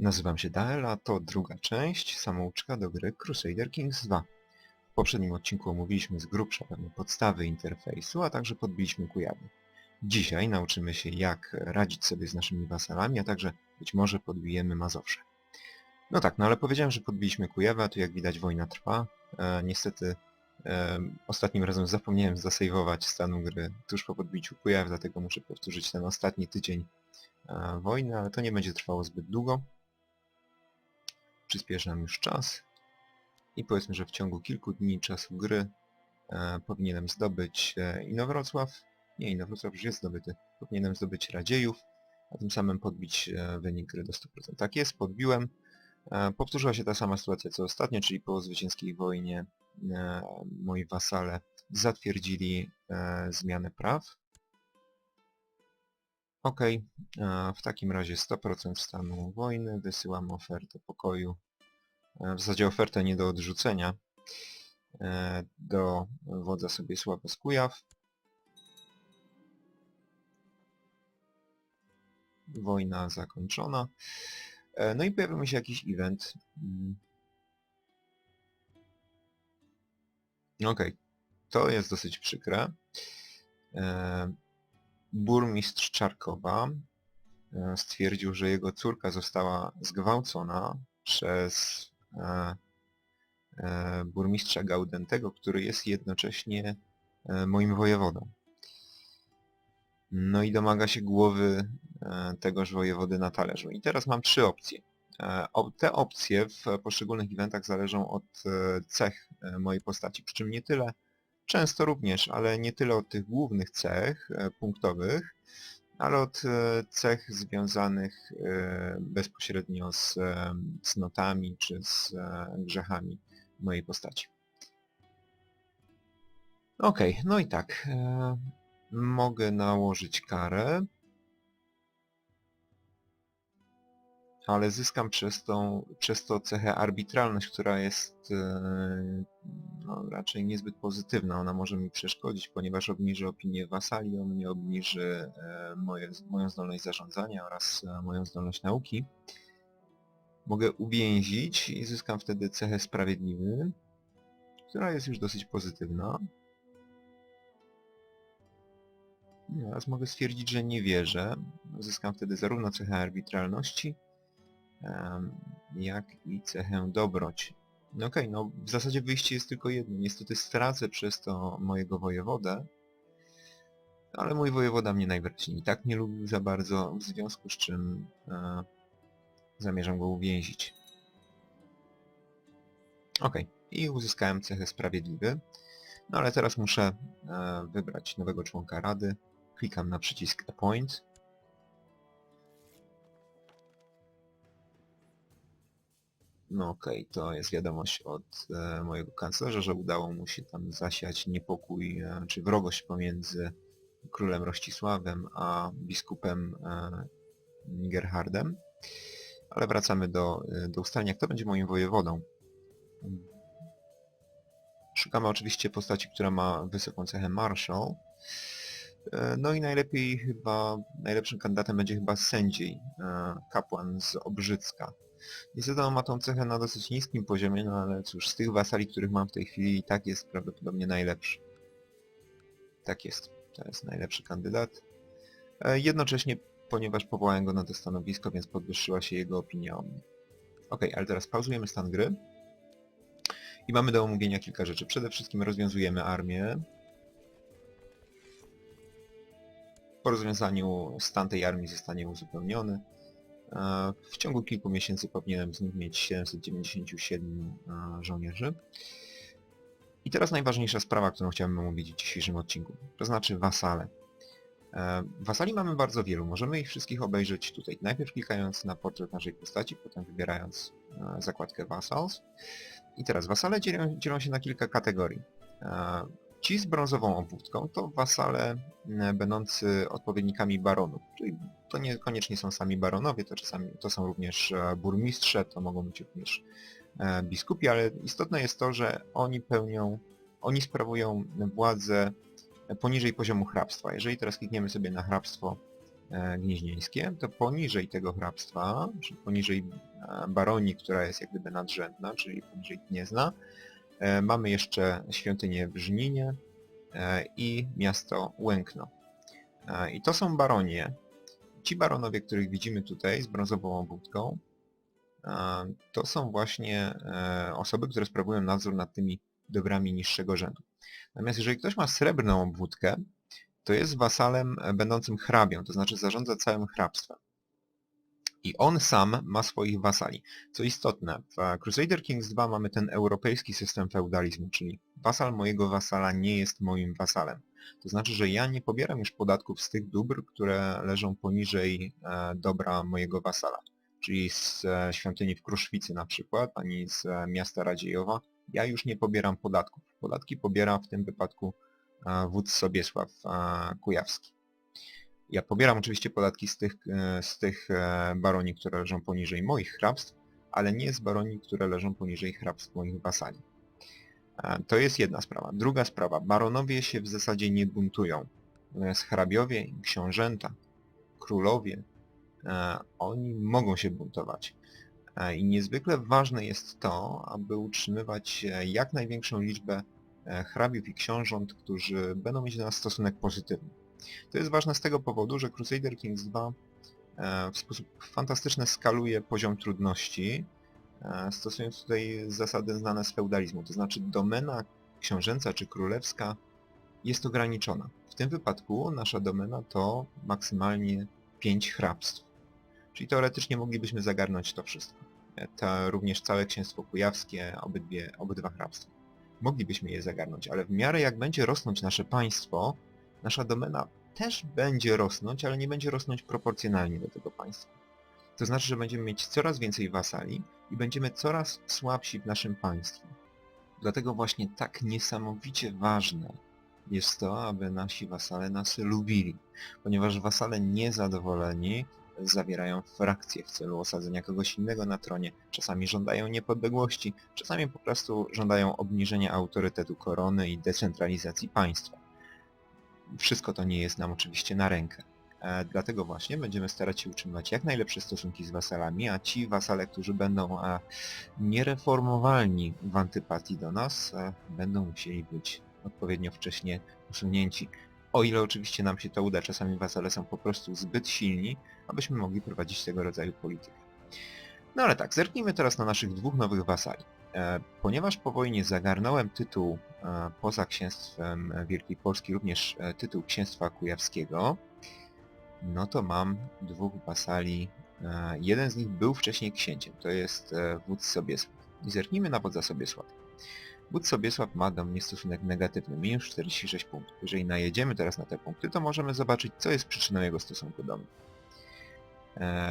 Nazywam się Dael, a to druga część samouczka do gry Crusader Kings 2. W poprzednim odcinku omówiliśmy z grubsza pewne podstawy interfejsu, a także podbiliśmy Kujawy. Dzisiaj nauczymy się jak radzić sobie z naszymi wasalami, a także być może podbijemy Mazowsze. No tak, no ale powiedziałem, że podbiliśmy Kujawę, a tu jak widać wojna trwa. E, niestety e, ostatnim razem zapomniałem zasejwować stanu gry tuż po podbiciu Kujaw, dlatego muszę powtórzyć ten ostatni tydzień e, wojny, ale to nie będzie trwało zbyt długo przyspieszy nam już czas i powiedzmy, że w ciągu kilku dni czasu gry e, powinienem zdobyć e, Inowrocław, nie Inowrocław już jest zdobyty, powinienem zdobyć Radziejów, a tym samym podbić e, wynik gry do 100%. Tak jest, podbiłem. E, powtórzyła się ta sama sytuacja co ostatnio, czyli po zwycięskiej wojnie e, moi wasale zatwierdzili e, zmianę praw. Ok, w takim razie 100% stanu wojny, wysyłam ofertę pokoju, e, w zasadzie ofertę nie do odrzucenia, e, do wodza sobie Sława Skujaw. Wojna zakończona. E, No i pojawił mi się jakiś event. Mm. Okej, to jest dosyć przykre. Burmistrz Czarkowa e, stwierdził, że jego córka została zgwałcona przez e, e, burmistrza Gaudentego, który jest jednocześnie moim wojewodą. No i domaga się głowy tegoż wojewody na talerzu. I teraz mam trzy opcje. Te opcje w poszczególnych eventach zależą od cech mojej postaci, przy czym nie tyle Często również, ale nie tyle od tych głównych cech e, punktowych, ale od e, cech związanych e, bezpośrednio z cnotami czy z grzechami mojej postaci. Okej, no i tak. Mogę nałożyć karę, ale zyskam przez, tą, przez to cechę arbitralność, która jest e, no, raczej niezbyt pozytywna. Ona może mi przeszkodzić, ponieważ obniży opinię wasali, on mnie obniży e, moje, moją zdolność zarządzania oraz e, moją zdolność nauki. Mogę uwięzić i zyskam wtedy cechę sprawiedliwy, która jest już dosyć pozytywna. Teraz mogę stwierdzić, że nie wierzę. Zyskam wtedy zarówno cechę arbitralności, jak i cechę dobroć. No okej, no w zasadzie wyjście jest tylko jedno. Niestety stracę przez to mojego wojewodę, ale mój wojewoda mnie najwyraźniej i tak nie lubił za bardzo, w związku z czym e, zamierzam go uwięzić. Okej, i uzyskałem cechę sprawiedliwy. No ale teraz muszę e, wybrać nowego członka rady. Klikam na przycisk Appoint. No okej, to jest wiadomość od e, mojego kanclerza, że udało mu się tam zasiać niepokój, e, czy wrogość pomiędzy królem Rościsławem a biskupem e, Nigerhardem. Ale wracamy do, e, do ustalenia, kto będzie moim wojewodą. Szukamy oczywiście postaci, która ma wysoką cechę Marshall. E, No i najlepiej chyba, najlepszym kandydatem będzie chyba sędziej, e, kapłan z Obrzycka. Niestety on ma tą cechę na dosyć niskim poziomie, no ale cóż, z tych wasali, których mam w tej chwili i tak jest prawdopodobnie najlepszy. Tak jest, to jest najlepszy kandydat. E, Jednocześnie, ponieważ powołałem go na to stanowisko, więc podwyższyła się jego opinia o mnie. Ok, ale teraz pauzujemy stan gry. I mamy do omówienia kilka rzeczy. Przede wszystkim rozwiązujemy armię. Po rozwiązaniu stan tej armii zostanie uzupełniony. E, W ciągu kilku miesięcy powinienem z nich mieć 797 e, żołnierzy. I teraz najważniejsza sprawa, którą chciałbym omówić w dzisiejszym odcinku, to znaczy wasale. E, Wasali mamy bardzo wielu, możemy ich wszystkich obejrzeć tutaj. Najpierw klikając na portret naszej postaci, potem wybierając e, zakładkę Vassals. I teraz wasale dzielą, dzielą się na kilka kategorii. Ci z brązową obwódką to wasale e, będący odpowiednikami baronów, czyli to niekoniecznie są sami baronowie, to czasami to są również e, burmistrze, to mogą być również e, biskupi, ale istotne jest to, że oni pełnią, oni sprawują władzę poniżej poziomu hrabstwa. Jeżeli teraz klikniemy sobie na hrabstwo gnieźnieńskie, to poniżej tego hrabstwa, czyli poniżej baronii, która jest jak gdyby nadrzędna, czyli poniżej Gniezna. E, Mamy jeszcze świątynię w e, i miasto Łękno. E, I to są baronie. Ci baronowie, których widzimy tutaj z brązową obwódką, e, to są właśnie osoby, które sprawują nadzór nad tymi dobrami niższego rzędu. Natomiast jeżeli ktoś ma srebrną obwódkę, to jest wasalem będącym hrabią, to znaczy zarządza całym hrabstwem. I on sam ma swoich wasali. Co istotne, w Crusader Kings 2 mamy ten europejski system feudalizmu, czyli wasal mojego wasala nie jest moim wasalem. To znaczy, że ja nie pobieram już podatków z tych dóbr, które leżą poniżej e, dobra mojego wasala. Czyli z e, świątyni w Kruszwicy na przykład, ani z e, miasta Radziejowa. Ja już nie pobieram podatków. Podatki pobiera w tym wypadku wódz Sobiesław Kujawski. Ja pobieram oczywiście podatki z tych, e, z tych e, baronii, które leżą poniżej moich hrabstw, ale nie z baronii, które leżą poniżej hrabstw moich wasali. E, To jest jedna sprawa. Druga sprawa. Baronowie się w zasadzie nie buntują. Natomiast hrabiowie, książęta, królowie, oni mogą się buntować. I niezwykle ważne jest to, aby utrzymywać jak największą liczbę hrabiów i książąt, którzy będą mieć do nas stosunek pozytywny. To jest ważne z tego powodu, że Crusader Kings 2 e, w sposób fantastyczny skaluje poziom trudności, e, stosując tutaj zasady znane z feudalizmu, to znaczy domena książęca czy królewska jest ograniczona. W tym wypadku nasza domena to maksymalnie 5 hrabstw. Czyli teoretycznie moglibyśmy zagarnąć to wszystko. E, To również całe księstwo kujawskie, obydwie, obydwa hrabstwa. Moglibyśmy je zagarnąć, ale w miarę jak będzie rosnąć nasze państwo, nasza domena też będzie rosnąć, ale nie będzie rosnąć proporcjonalnie do tego państwa. To znaczy, że będziemy mieć coraz więcej wasali i będziemy coraz słabsi w naszym państwie. Dlatego właśnie tak niesamowicie ważne jest to, aby nasi wasale nas lubili, ponieważ wasale niezadowoleni zawierają frakcje w celu osadzenia kogoś innego na tronie, czasami żądają niepodległości, czasami po prostu żądają obniżenia autorytetu korony i decentralizacji państwa. Wszystko to nie jest nam oczywiście na rękę. E, Dlatego właśnie będziemy starać się utrzymywać jak najlepsze stosunki z wasalami, a ci wasale, którzy będą e, niereformowalni w antypatii do nas, e, będą musieli być odpowiednio wcześnie usunięci. O ile oczywiście nam się to uda, czasami wasale są po prostu zbyt silni, abyśmy mogli prowadzić tego rodzaju politykę. No ale tak, zerknijmy teraz na naszych dwóch nowych wasali. E, Ponieważ po wojnie zagarnąłem tytuł e, poza księstwem Wielkiej Polski, również e, tytuł księstwa kujawskiego, no to mam dwóch wasali. E, Jeden z nich był wcześniej księciem, to jest wódz Sobiesław. I zerknijmy na wodza Sobiesław. Wódz Sobiesław ma do mnie stosunek negatywny, minus 46 punktów. Jeżeli najedziemy teraz na te punkty, to możemy zobaczyć, co jest przyczyną jego stosunku do mnie.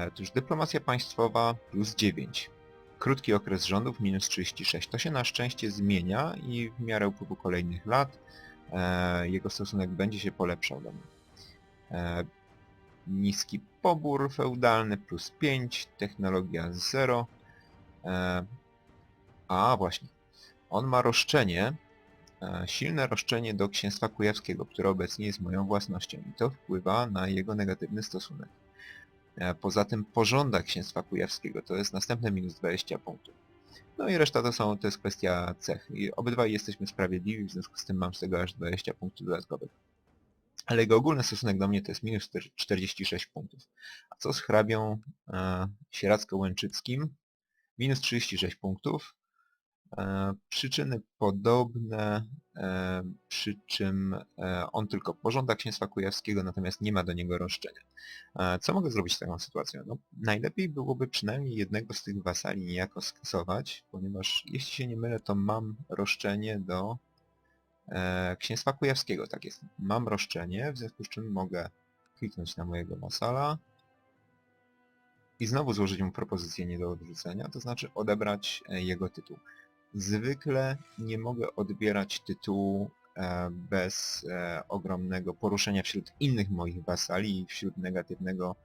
Otóż dyplomacja państwowa plus 9. Krótki okres rządów minus 36. To się na szczęście zmienia i w miarę upływu kolejnych lat e, jego stosunek będzie się polepszał do mnie. E, niski pobór feudalny plus 5, technologia 0. E, a właśnie, on ma roszczenie, e, silne roszczenie do księstwa kujawskiego, które obecnie jest moją własnością i to wpływa na jego negatywny stosunek. E, Poza tym pożąda księstwa kujawskiego, to jest następne minus 20 punktów. No i reszta to, są, to jest kwestia cech. I obydwaj jesteśmy sprawiedliwi, w związku z tym mam z tego aż 20 punktów dodatkowych. Ale jego ogólny stosunek do mnie to jest minus 46 punktów. A co z hrabią e, sieradzko-łęczyckim? Minus 36 punktów. E, przyczyny podobne, przy czym e, on tylko pożąda księstwa kujawskiego, natomiast nie ma do niego roszczenia. E, co mogę zrobić z taką sytuacją? No, najlepiej byłoby przynajmniej jednego z tych wasali niejako skasować, ponieważ jeśli się nie mylę, to mam roszczenie do e, księstwa kujawskiego. Tak jest, mam roszczenie, w związku z czym mogę kliknąć na mojego wasala i znowu złożyć mu propozycję nie do odrzucenia, to znaczy odebrać e, jego tytuł. Zwykle nie mogę odbierać tytułu e, bez e, ogromnego poruszenia wśród innych moich wasali i wśród negatywnego,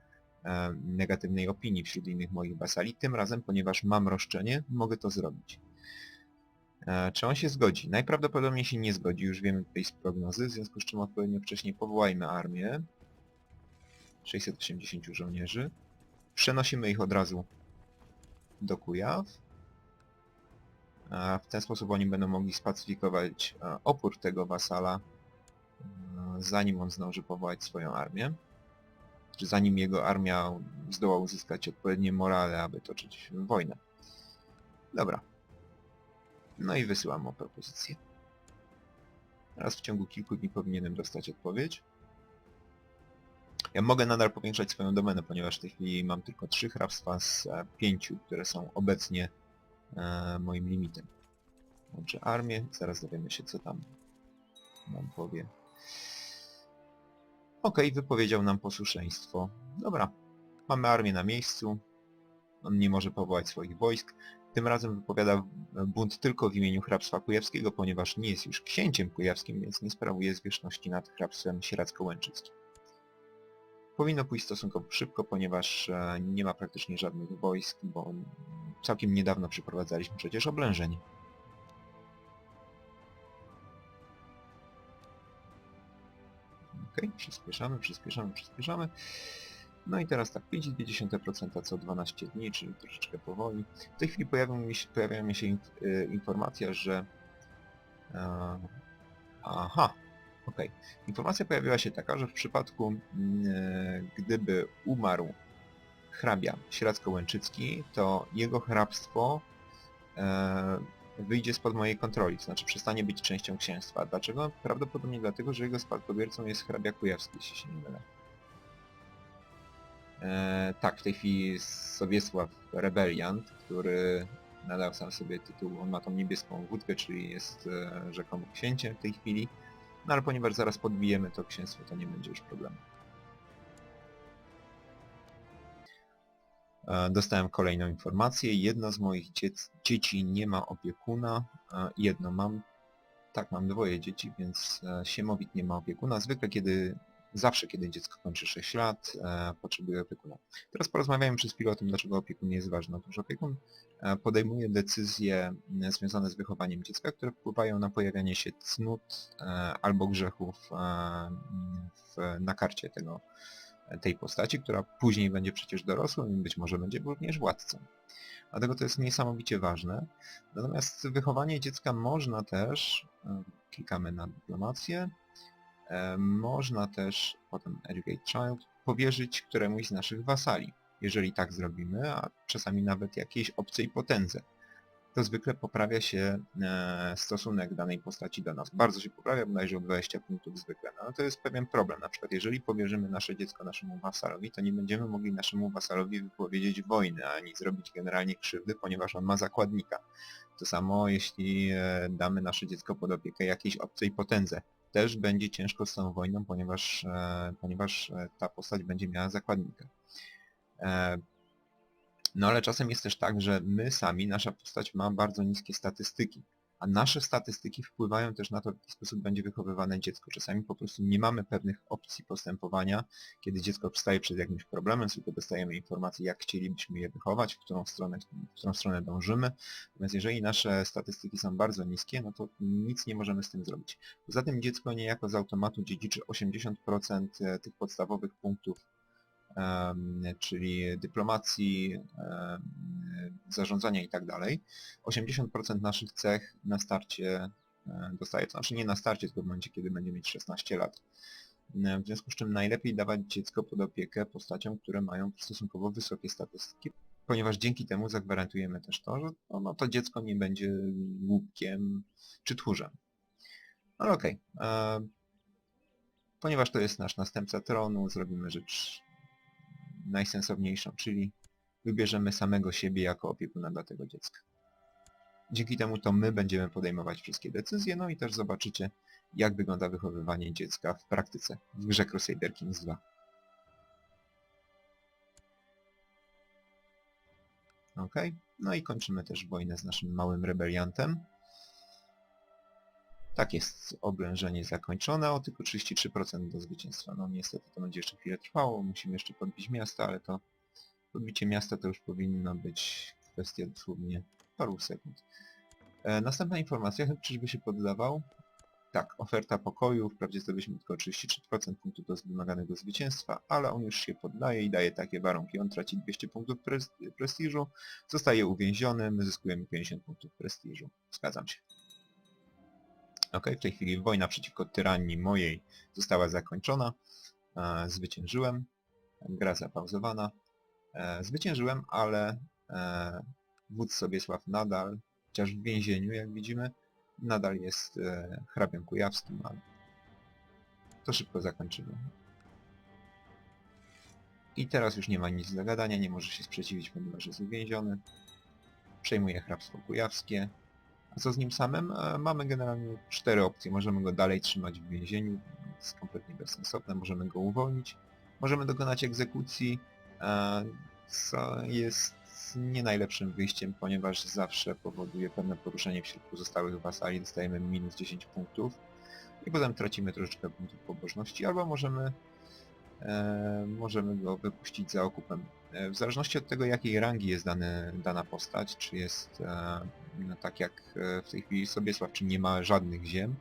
e, negatywnej opinii wśród innych moich wasali. Tym razem, ponieważ mam roszczenie, mogę to zrobić. Czy on się zgodzi? Najprawdopodobniej się nie zgodzi, już wiemy tutaj z prognozy, w związku z czym odpowiednio wcześniej powołajmy armię. 680 żołnierzy. Przenosimy ich od razu do Kujaw. W ten sposób oni będą mogli spacyfikować e, opór tego wasala, e, zanim on zdąży powołać swoją armię. Czy zanim jego armia zdoła uzyskać odpowiednie morale, aby toczyć wojnę. Dobra. No i wysyłam mu propozycję. Teraz w ciągu kilku dni powinienem dostać odpowiedź. Ja mogę nadal powiększać swoją domenę, ponieważ w tej chwili mam tylko trzy hrabstwa z e, pięciu, które są obecnie e, moim limitem. Łączę armię, zaraz dowiemy się co tam nam powie. Okej, wypowiedział nam posłuszeństwo. Dobra, mamy armię na miejscu. On nie może powołać swoich wojsk. Tym razem wypowiada bunt tylko w imieniu hrabstwa kujawskiego, ponieważ nie jest już księciem kujawskim, więc nie sprawuje zwierzchności nad hrabstwem sieradzko-łęczyckim. Powinno pójść stosunkowo szybko, ponieważ e, nie ma praktycznie żadnych wojsk, bo całkiem niedawno przeprowadzaliśmy przecież oblężenie. Okej, przyspieszamy, przyspieszamy, przyspieszamy. No i teraz tak, 5,2% co 12 dni, czyli troszeczkę powoli. W tej chwili pojawią mi się, pojawia mi się y, informacja, że... E, aha, okej. Informacja pojawiła się taka, że w przypadku e, gdyby umarł hrabia sieradzko-łęczycki, to jego hrabstwo e, wyjdzie spod mojej kontroli, to znaczy przestanie być częścią księstwa. Dlaczego? Prawdopodobnie dlatego, że jego spadkobiercą jest hrabia kujawski, jeśli się nie mylę. E, tak, w tej chwili jest Sobiesław Rebeliant, który nadał sam sobie tytuł, on ma tą niebieską wódkę, czyli jest rzekomo księciem w tej chwili. No ale ponieważ zaraz podbijemy to księstwo, to nie będzie już problemu. E, Dostałem kolejną informację. Jedno z moich dziec dzieci nie ma opiekuna. e, Jedno mam. Tak, mam dwoje dzieci, więc e, Siemowit nie ma opiekuna. Zwykle kiedy, zawsze kiedy dziecko kończy 6 lat, e, potrzebuje opiekuna. Teraz porozmawiamy przez chwilę o tym, dlaczego opiekun jest ważny. Otóż opiekun e, podejmuje decyzje m, związane z wychowaniem dziecka, które wpływają na pojawianie się cnót e, albo grzechów e, w, na karcie tego, tej postaci, która później będzie przecież dorosłym i być może będzie również władcą. Dlatego to jest niesamowicie ważne. Natomiast wychowanie dziecka można też, e, klikamy na dyplomację, e, można też, potem Educate Child, powierzyć któremuś z naszych wasali. Jeżeli tak zrobimy, a czasami nawet jakiejś obcej potędze to zwykle poprawia się e, stosunek danej postaci do nas. Bardzo się poprawia, bodajże o 20 punktów zwykle. No to jest pewien problem. Na przykład jeżeli powierzymy nasze dziecko naszemu wasalowi, to nie będziemy mogli naszemu wasalowi wypowiedzieć wojny, ani zrobić generalnie krzywdy, ponieważ on ma zakładnika. To samo jeśli e, damy nasze dziecko pod opiekę jakiejś obcej potędze. Też będzie ciężko z tą wojną, ponieważ, e, ponieważ e, ta postać będzie miała zakładnika. E, no ale czasem jest też tak, że my sami, nasza postać ma bardzo niskie statystyki, a nasze statystyki wpływają też na to, w jaki sposób będzie wychowywane dziecko. Czasami po prostu nie mamy pewnych opcji postępowania, kiedy dziecko wstaje przed jakimś problemem, tylko dostajemy informacje, jak chcielibyśmy je wychować, w którą stronę, w którą stronę dążymy. Natomiast jeżeli nasze statystyki są bardzo niskie, no to nic nie możemy z tym zrobić. Poza tym dziecko niejako z automatu dziedziczy 80% tych podstawowych punktów czyli dyplomacji, zarządzania i tak dalej. 80% naszych cech na starcie e, dostaje, to znaczy nie na starcie, tylko w momencie, kiedy będzie mieć 16 lat. E, W związku z czym najlepiej dawać dziecko pod opiekę postaciom, które mają stosunkowo wysokie statystyki, ponieważ dzięki temu zagwarantujemy też to, że no, no, to dziecko nie będzie łupkiem czy tchórzem. Ale okej. e, Ponieważ to jest nasz następca tronu, zrobimy rzecz najsensowniejszą, czyli wybierzemy samego siebie jako opiekuna dla tego dziecka. Dzięki temu to my będziemy podejmować wszystkie decyzje, no i też zobaczycie, jak wygląda wychowywanie dziecka w praktyce w grze Crusader Kings 2. Ok, no i kończymy też wojnę z naszym małym rebeliantem. Tak jest, oblężenie zakończone, o tylko 33% do zwycięstwa. No niestety to będzie jeszcze chwilę trwało, musimy jeszcze podbić miasta, ale to podbicie miasta to już powinno być kwestia dosłownie paru sekund. E, następna informacja, czyżby się poddawał? tak, oferta pokoju, wprawdzie zdobyliśmy tylko 33% punktów do wymaganego zwycięstwa, ale on już się poddaje i daje takie warunki. On traci 200 punktów pres prestiżu, zostaje uwięziony, my zyskujemy 50 punktów prestiżu. Zgadzam się. Ok, w tej chwili wojna przeciwko tyranii mojej została zakończona. E, zwyciężyłem. Gra zapauzowana. E, zwyciężyłem, ale e, wódz Sobiesław nadal, chociaż w więzieniu, jak widzimy, nadal jest e, hrabią kujawskim, ale to szybko zakończymy. I teraz już nie ma nic do gadania, nie może się sprzeciwić, ponieważ jest uwięziony. Przejmuje hrabstwo kujawskie. A co z nim samym? Mamy generalnie cztery opcje. Możemy go dalej trzymać w więzieniu, jest kompletnie bezsensowne. Możemy go uwolnić. Możemy dokonać egzekucji, co jest nie najlepszym wyjściem, ponieważ zawsze powoduje pewne poruszenie wśród pozostałych wasali. Dostajemy minus 10 punktów i potem tracimy troszeczkę punktów pobożności, albo możemy e, możemy go wypuścić za okupem. E, w zależności od tego jakiej rangi jest dany, dana postać, czy jest e, no, tak jak w tej chwili Sobiesław, czy nie ma żadnych ziem,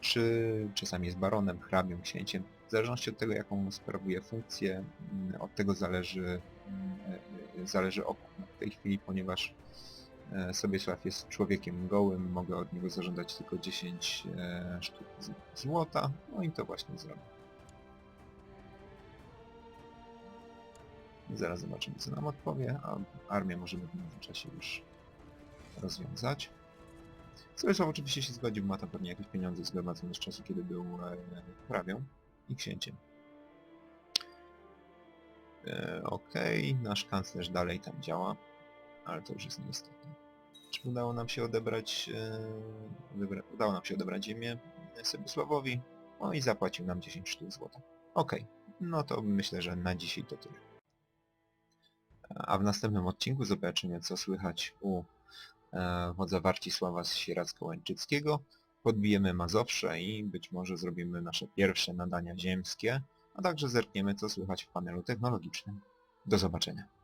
czy czasami jest baronem, hrabią, księciem. W zależności od tego jaką sprawuje funkcję, mm, od tego zależy, mm, e, zależy okup w tej chwili, ponieważ e, Sobiesław jest człowiekiem gołym, mogę od niego zażądać tylko 10 e, sztuk złota, no i to właśnie zrobię. Zaraz zobaczymy co nam odpowie, a armię możemy w międzyczasie już rozwiązać. Sobiesław oczywiście się zgodził, ma tam pewnie jakieś pieniądze zgromadzone z czasu, kiedy był e, hrabią i księciem. E, Okej, nasz kanclerz dalej tam działa, ale to już jest nieistotne. Czy udało nam się odebrać, e, odebra, udało nam się odebrać ziemię Sobiesławowi, no i zapłacił nam 10 sztuk złota. Okej, no to myślę, że na dzisiaj to tyle. A w następnym odcinku zobaczymy, co słychać u e, wodza Warcisława z Sieradzko-Łańczyckiego. Podbijemy Mazowsze i być może zrobimy nasze pierwsze nadania ziemskie, a także zerkniemy, co słychać w panelu technologicznym. Do zobaczenia.